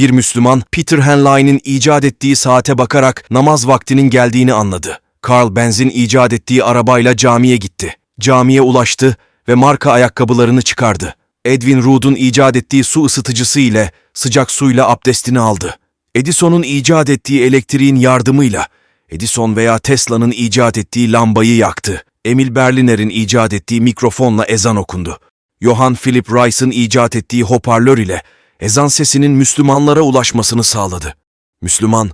Bir Müslüman, Peter Henley'nin icat ettiği saate bakarak namaz vaktinin geldiğini anladı. Carl Benz'in icat ettiği arabayla camiye gitti. Camiye ulaştı ve marka ayakkabılarını çıkardı. Edwin Rood'un icat ettiği su ısıtıcısı ile sıcak suyla abdestini aldı. Edison'un icat ettiği elektriğin yardımıyla Edison veya Tesla'nın icat ettiği lambayı yaktı. Emil Berliner'in icat ettiği mikrofonla ezan okundu. Johann Philipp Reis'in icat ettiği hoparlör ile ezan sesinin Müslümanlara ulaşmasını sağladı. Müslüman,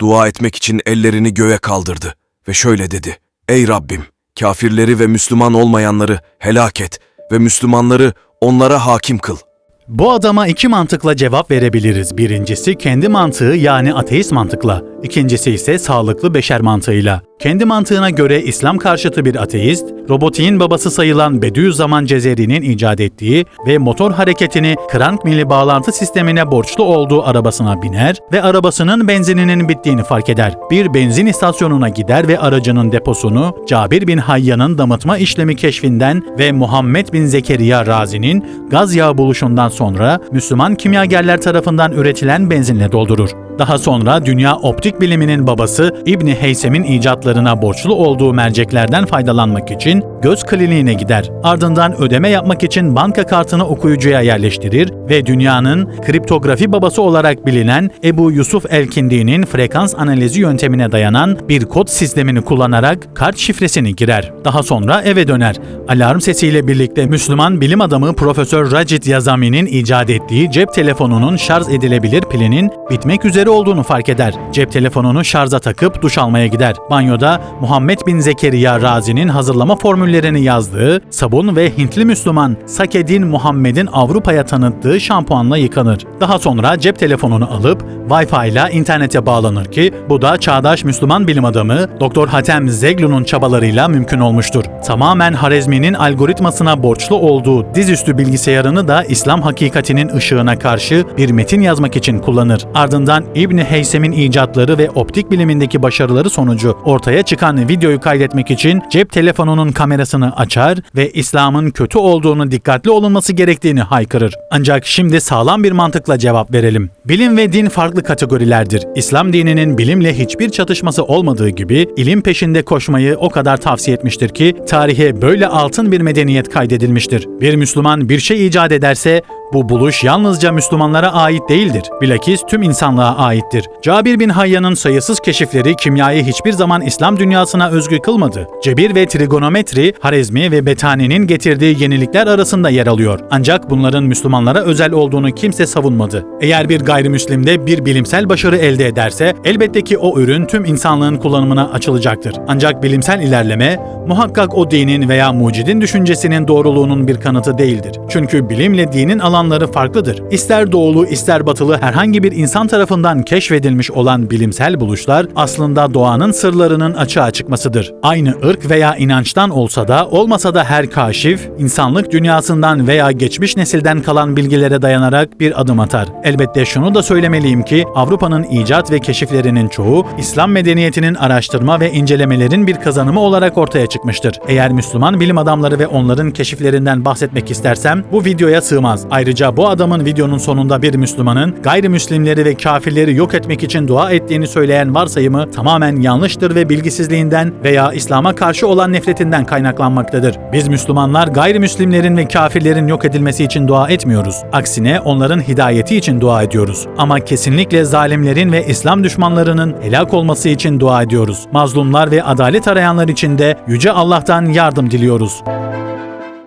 dua etmek için ellerini göğe kaldırdı ve şöyle dedi. Ey Rabbim, kafirleri ve Müslüman olmayanları helak et ve Müslümanları onlara hakim kıl. Bu adama iki mantıkla cevap verebiliriz. Birincisi kendi mantığı yani ateist mantıkla. İkincisi ise sağlıklı beşer mantığıyla. Kendi mantığına göre İslam karşıtı bir ateist, robotiğin babası sayılan Bediüzzaman Cezeri'nin icat ettiği ve motor hareketini krank mili bağlantı sistemine borçlu olduğu arabasına biner ve arabasının benzininin bittiğini fark eder. Bir benzin istasyonuna gider ve aracının deposunu Cabir bin Hayyan'ın damıtma işlemi keşfinden ve Muhammed bin Zekeriya Razi'nin gaz yağı buluşundan sonra Müslüman kimyagerler tarafından üretilen benzinle doldurur. Daha sonra dünya optik biliminin babası İbni Heysem'in icatlarına borçlu olduğu merceklerden faydalanmak için göz kliniğine gider. Ardından ödeme yapmak için banka kartını okuyucuya yerleştirir ve dünyanın kriptografi babası olarak bilinen Ebu Yusuf Elkindi'nin frekans analizi yöntemine dayanan bir kod sistemini kullanarak kart şifresini girer. Daha sonra eve döner. Alarm sesiyle birlikte Müslüman bilim adamı Profesör Racit Yazami'nin icat ettiği cep telefonunun şarj edilebilir pilinin bitmek üzere olduğunu fark eder. Cep telefonunu şarja takıp duş almaya gider. Banyoda Muhammed bin Zekeriya Razi'nin hazırlama formüllerini yazdığı sabun ve Hintli Müslüman Sakedin Muhammed'in Avrupa'ya tanıttığı şampuanla yıkanır. Daha sonra cep telefonunu alıp Wi-Fi ile internete bağlanır ki bu da çağdaş Müslüman bilim adamı Dr. Hatem Zeglu'nun çabalarıyla mümkün olmuştur. Tamamen Harezmi'nin algoritmasına borçlu olduğu dizüstü bilgisayarını da İslam hakikatinin ışığına karşı bir metin yazmak için kullanır. Ardından İbni Heysem'in icatları ve optik bilimindeki başarıları sonucu ortaya çıkan videoyu kaydetmek için cep telefonunun kamerasını açar ve İslam'ın kötü olduğunu dikkatli olunması gerektiğini haykırır. Ancak şimdi sağlam bir mantıkla cevap verelim. Bilim ve din farklı kategorilerdir. İslam dininin bilimle hiçbir çatışması olmadığı gibi ilim peşinde koşmayı o kadar tavsiye etmiştir ki tarihe böyle altın bir medeniyet kaydedilmiştir. Bir Müslüman bir şey icat ederse bu buluş yalnızca Müslümanlara ait değildir. Bilakis tüm insanlığa aittir. Cabir bin Hayyan'ın sayısız keşifleri kimyayı hiçbir zaman İslam dünyasına özgü kılmadı. Cebir ve trigonometri, Harezmi ve Betani'nin getirdiği yenilikler arasında yer alıyor. Ancak bunların Müslümanlara özel olduğunu kimse savunmadı. Eğer bir gayrimüslim de bir bilimsel başarı elde ederse elbette ki o ürün tüm insanlığın kullanımına açılacaktır. Ancak bilimsel ilerleme muhakkak o dinin veya mucidin düşüncesinin doğruluğunun bir kanıtı değildir. Çünkü bilimle dinin alanları farklıdır. İster doğulu ister batılı herhangi bir insan tarafından keşfedilmiş olan bilimsel buluşlar aslında doğanın sırlarının açığa çıkmasıdır. Aynı ırk veya inançtan olsa da olmasa da her kaşif insanlık dünyasından veya geçmiş nesilden kalan bilgilere dayanarak bir adım atar. Elbette şunu da söylemeliyim ki Avrupa'nın icat ve keşiflerinin çoğu İslam medeniyetinin araştırma ve incelemelerin bir kazanımı olarak ortaya çıkmıştır. Eğer Müslüman bilim adamları ve onların keşiflerinden bahsetmek istersem bu videoya sığmaz. Ayrıca bu adamın videonun sonunda bir Müslümanın gayrimüslimleri ve kafirleri yok etmek için dua ettiğini söyleyen varsayımı tamamen yanlıştır ve bilgisizliğinden veya İslam'a karşı olan nefretinden kaynaklanmaktadır. Biz Müslümanlar gayrimüslimlerin ve kafirlerin yok edilmesi için dua etmiyoruz. Aksine onların hidayeti için dua ediyoruz. Ama kesinlikle zalimlerin ve İslam düşmanlarının helak olması için dua ediyoruz. Mazlumlar ve adalet arayanlar için de Yüce Allah'tan yardım diliyoruz.